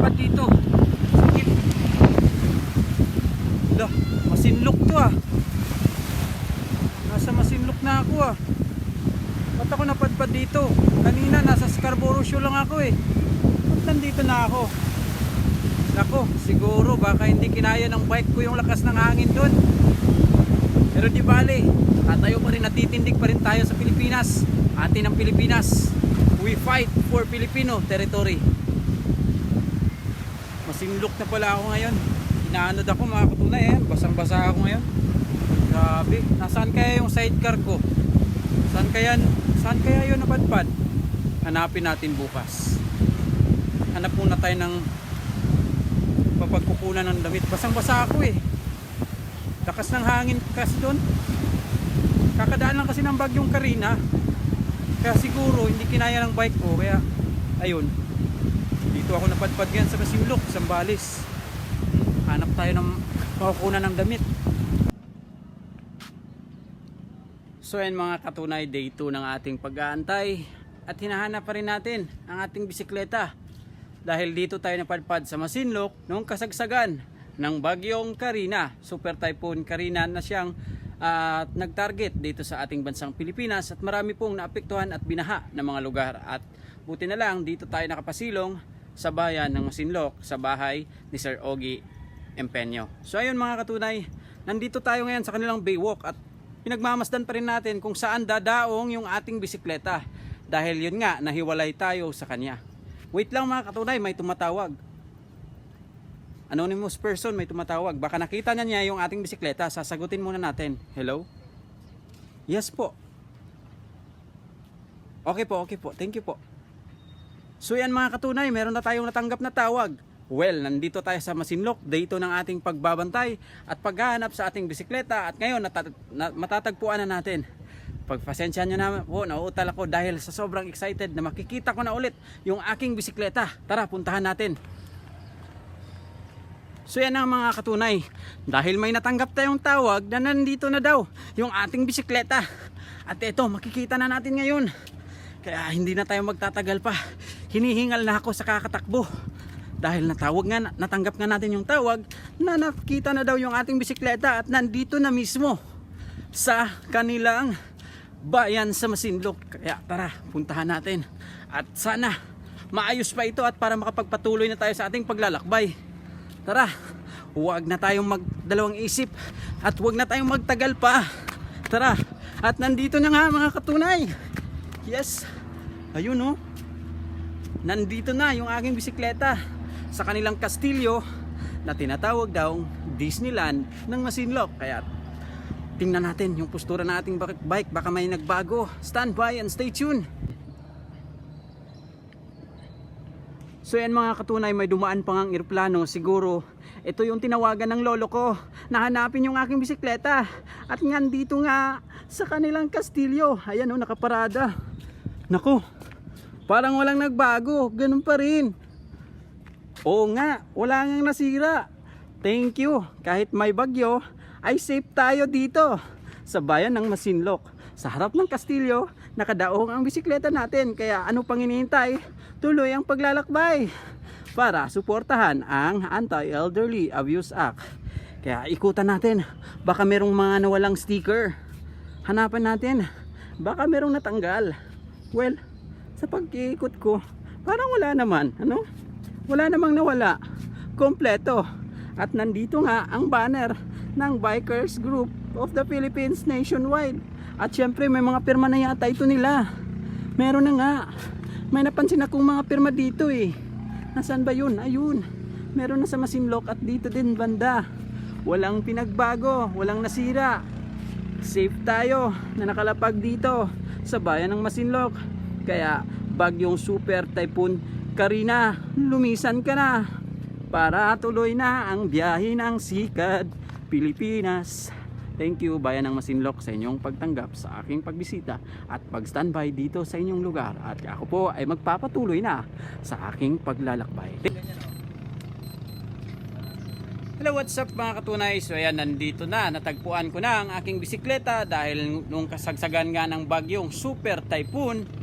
napadpad dito? Sakit. Hala, masinlok to ah. Nasa masinlok na ako ah. Ba't ako napadpad dito? Kanina nasa Scarborough Show lang ako eh. Ba't nandito na ako? Nako, siguro baka hindi kinaya ng bike ko yung lakas ng hangin doon. Pero di bale, tatayo pa rin, natitindig pa rin tayo sa Pilipinas. Atin ang Pilipinas. We fight for Filipino territory. Masinlok na pala ako ngayon. Inaanod ako mga katunay eh. Basang-basa ako ngayon. Grabe. Nasaan kaya yung sidecar ko? Saan kaya, saan kaya yun napadpad? Hanapin natin bukas. Hanap muna tayo ng papagkukunan ng damit. Basang-basa ako eh. Lakas ng hangin kasi doon. Kakadaan lang kasi ng bagyong Karina. Kaya siguro hindi kinaya ng bike ko. Kaya ayun. Dito ako napadpad yan sa Masimlok, Sambales. Hanap tayo ng makukunan ng damit. So yan mga katunay, day 2 ng ating pag-aantay. At hinahanap pa rin natin ang ating bisikleta. Dahil dito tayo napadpad sa Masinlok noong kasagsagan ng bagyong Karina. Super Typhoon Karina na siyang ah, nag-target dito sa ating bansang Pilipinas at marami pong naapektuhan at binaha ng mga lugar. At buti na lang dito tayo nakapasilong sa bayan ng Masinlok sa bahay ni Sir Ogie Empeño. So ayun mga katunay, nandito tayo ngayon sa kanilang Baywalk at pinagmamasdan pa rin natin kung saan dadaong yung ating bisikleta. Dahil yun nga, nahiwalay tayo sa kanya. Wait lang mga katunay, may tumatawag. Anonymous person may tumatawag. Baka nakita na niya yung ating bisikleta. Sasagutin muna natin. Hello? Yes po. Okay po, okay po. Thank you po. So yan mga katunay, meron na tayong natanggap na tawag. Well, nandito tayo sa Masinlok, dito ng ating pagbabantay at paghahanap sa ating bisikleta at ngayon nata- na- matatagpuan na natin. Pagpasensya nyo na po, nauutal ako dahil sa sobrang excited na makikita ko na ulit yung aking bisikleta. Tara, puntahan natin. So yan ang mga katunay. Dahil may natanggap tayong tawag na nandito na daw yung ating bisikleta. At ito, makikita na natin ngayon. Kaya hindi na tayo magtatagal pa. Hinihingal na ako sa kakatakbo. Dahil natawag nga, natanggap nga natin yung tawag na nakita na daw yung ating bisikleta at nandito na mismo sa kanilang bayan sa Masinlok. Kaya tara, puntahan natin. At sana maayos pa ito at para makapagpatuloy na tayo sa ating paglalakbay. Tara, huwag na tayong magdalawang isip at huwag na tayong magtagal pa. Tara, at nandito na nga mga katunay. Yes, ayun oh. Nandito na yung aking bisikleta sa kanilang kastilyo na tinatawag daw Disneyland ng Masinlok. Kaya tingnan natin yung postura ng ating bike. Baka may nagbago. Stand by and stay tuned. So yan mga katunay, may dumaan pang ang eroplano. Siguro, ito yung tinawagan ng lolo ko na hanapin yung aking bisikleta. At nga dito nga sa kanilang kastilyo. Ayan o, nakaparada. Nako, parang walang nagbago. Ganun pa rin. Oo nga, wala nang nasira. Thank you. Kahit may bagyo, ay safe tayo dito sa bayan ng Masinlok. Sa harap ng kastilyo, nakadaong ang bisikleta natin. Kaya ano pang hinihintay? Tuloy ang paglalakbay para suportahan ang Anti-Elderly Abuse Act. Kaya ikutan natin. Baka merong mga nawalang sticker. Hanapan natin. Baka merong natanggal. Well, sa pag-iikot ko, parang wala naman. Ano? Wala namang nawala. Kompleto. At nandito nga ang banner ng Bikers Group of the Philippines nationwide. At syempre may mga pirma na yata ito nila. Meron na nga. May napansin akong mga pirma dito eh. Nasaan ba yun? Ayun. Meron na sa Masinlok at dito din banda. Walang pinagbago, walang nasira. Safe tayo na nakalapag dito sa bayan ng Masinlok. Kaya bagyong super typhoon Karina, lumisan ka na para tuloy na ang biyahe ng sikad Pilipinas. Thank you bayan ng Masinlok sa inyong pagtanggap sa aking pagbisita at pag-standby dito sa inyong lugar at ako po ay magpapatuloy na sa aking paglalakbay. Hello, what's up mga katunay? So ayan, nandito na. Natagpuan ko na ang aking bisikleta dahil nung kasagsagan nga ng bagyong Super Typhoon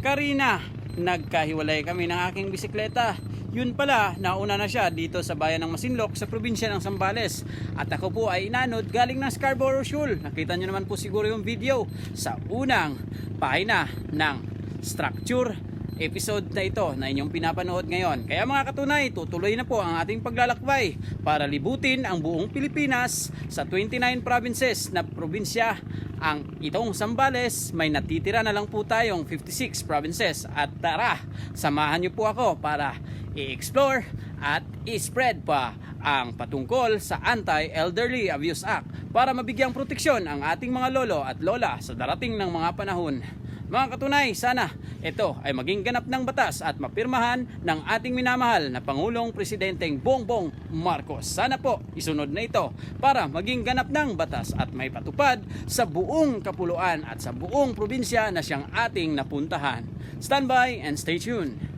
Karina. nagkahiwalay kami ng aking bisikleta. Yun pala, nauna na siya dito sa bayan ng Masinloc sa probinsya ng Sambales. At ako po ay inanod galing ng Scarborough Shoal. Nakita nyo naman po siguro yung video sa unang pahina ng structure episode na ito na inyong pinapanood ngayon. Kaya mga katunay, tutuloy na po ang ating paglalakbay para libutin ang buong Pilipinas sa 29 provinces na probinsya ang itong Sambales. May natitira na lang po tayong 56 provinces. At tara, samahan niyo po ako para i-explore at i-spread pa ang patungkol sa Anti-Elderly Abuse Act para mabigyang proteksyon ang ating mga lolo at lola sa darating ng mga panahon. Mga katunay, sana ito ay maging ganap ng batas at mapirmahan ng ating minamahal na Pangulong Presidenteng Bongbong Marcos. Sana po isunod na ito para maging ganap ng batas at may patupad sa buong kapuluan at sa buong probinsya na siyang ating napuntahan. Stand by and stay tuned.